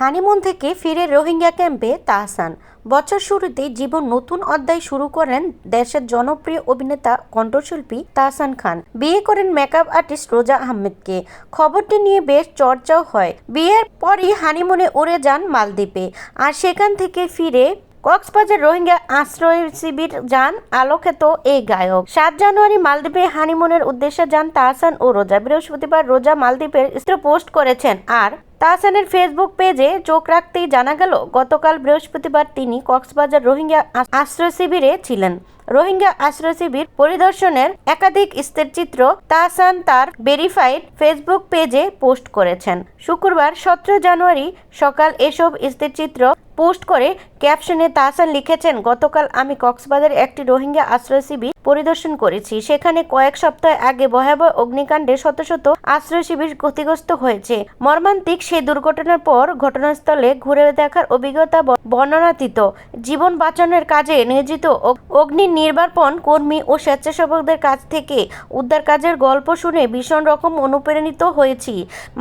Honeymoon থেকে ফিরে রোহিঙ্গা ক্যাম্পে তাহসান। বছর শুরুতে জীবন নতুন অধ্যায় শুরু করেন দেশের জনপ্রিয় অভিনেতা, কণ্ঠশিল্পী তাহসান খান। বিয়ে করেন মেকআপ আর্টিস্ট রোজা আহমেদকে। খবরটি নিয়ে বেশ চর্চাও হয়। বিয়ের পরই হানিমুনে উড়ে যান মালদ্বীপে। আর সেখান থেকে ফিরে কক্সবাজার রোহিঙ্গা আশ্রয় শিবির যান আলোকিত এই গায়ক। সাত জানুয়ারি মালদ্বীপে হানিমুনের উদ্দেশ্যে যান তাহসান ও রোজা। বৃহস্পতিবার রোজা মালদ্বীপের চিত্র পোস্ট করেছেন আর তাহসানের ফেসবুক পেজে চোখ রাখতেই জানা গেল, গতকাল বৃহস্পতিবার তিনি কক্সবাজার রোহিঙ্গা আশ্রয় শিবিরে ছিলেন। রোহিঙ্গা আশ্রয় শিবির পরিদর্শনের একাধিক স্থিরচিত্র তাহসান তার ভেরিফাইড ফেসবুক পেজে পোস্ট করেছেন। শুক্রবার সতেরো জানুয়ারি সকাল এসব স্থিরচিত্র পোস্ট করে ক্যাপশনে তাহসান লিখেছেন, গতকাল আমি কক্সবাজার একটি রোহিঙ্গা আশ্রয় শিবির পরিদর্শন করেছি। সেখানে কয়েক সপ্তাহ আগে ভয়াবহ অগ্নিকাণ্ডে শত শত আশ্রয় শিবির ক্ষতিগ্রস্ত হয়েছে। মর্মান্তিক সেই দুর্ঘটনার পর ঘটনাস্থলে ঘুরে দেখার অভিজ্ঞতা বর্ণনাতীত। জীবন বাঁচানোর কাজে নিয়োজিত অগ- অগ্নি নির্বাপন কর্মী ও স্বেচ্ছাসেবকদের কাছ থেকে উদ্ধার কাজের গল্প শুনে ভীষণ রকম অনুপ্রাণিত হয়েছি।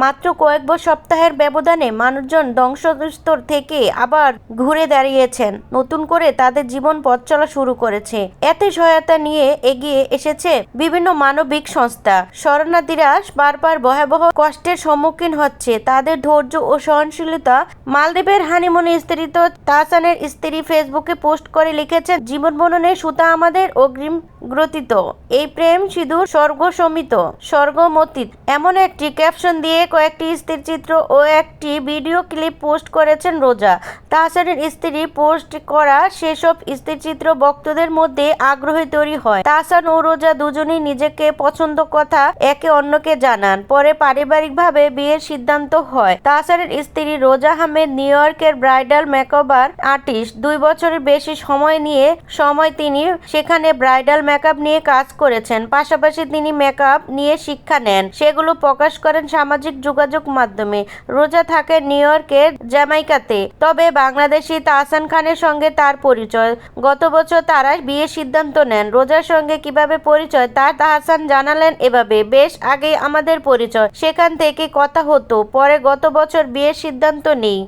মাত্র কয়েক সপ্তাহের ব্যবধানে মানুষজন ধ্বংসস্তর থেকে আবার ঘুরে দাঁড়িয়েছেন। নতুন করে তাদের জীবন পথ চলা শুরু করেছে। এতে সহায়তা নিয়ে এগিয়ে এসেছে বিভিন্ন মানবিক সংস্থা। শরণার্থীরা বারবার ভয়াবহ কষ্টের সম্মুখীন হচ্ছে। তাদের ধৈর্য ও সহনশীলতা মালদ্বীপের হানিমুনে স্ত্রীত তাহসানের স্ত্রী ফেসবুকে পোস্ট করে লিখেছেন জীবন বননের সুতা আমাদের অগ্রিম গ্রথিত। এই প্রেম সিঁদুর স্বর্গসমিত স্বর্গমতিত। এমন একটি ক্যাপশন দিয়ে কয়েকটি স্থিরচিত্র ও একটি ভিডিও ক্লিপ পোস্ট করেছেন রোজা। তাহসানের স্ত্রী পোস্ট করা সেসব স্থিরচিত্র ভক্তদের মধ্যে আগ্রহী তৈরি হয়। তাহসান ও রোজা দুজনেই নিজেকে পছন্দ কথা একে অন্যকে জানান, পরে পারিবারিকভাবে বিয়ের সিদ্ধান্ত হয়। তাহসানের স্ত্রী রোজা আহমেদ নিউ ইয়র্কের ব্রাইডাল মেকওভার আর্টিস্ট। দুই বছরের বেশি সময় নিয়ে সময় তিনি সেখানে ব্রাইডাল মেকআপ নিয়ে কাজ করেছেন। পাশাপাশি তিনি মেকআপ নিয়ে শিক্ষা নেন। সেগুলো প্রকাশ করেন সামাজিক যোগাযোগ মাধ্যমে। রোজা থাকে নিউ ইয়র্কের জ্যামাইকাতে। তবে বাংলাদেশি তাহসান খানের সঙ্গে তার পরিচয়। গত বছর তারা বিয়ের সিদ্ধান্ত নেন। রোজার সঙ্গে কীভাবে পরিচয় তার তাহসান জানালেন এভাবে। বেশ আগেই আমাদের পরিচয়। সেখান থেকে কথা হতো। পরে গত বছর বিয়ের সিদ্ধান্ত নেই।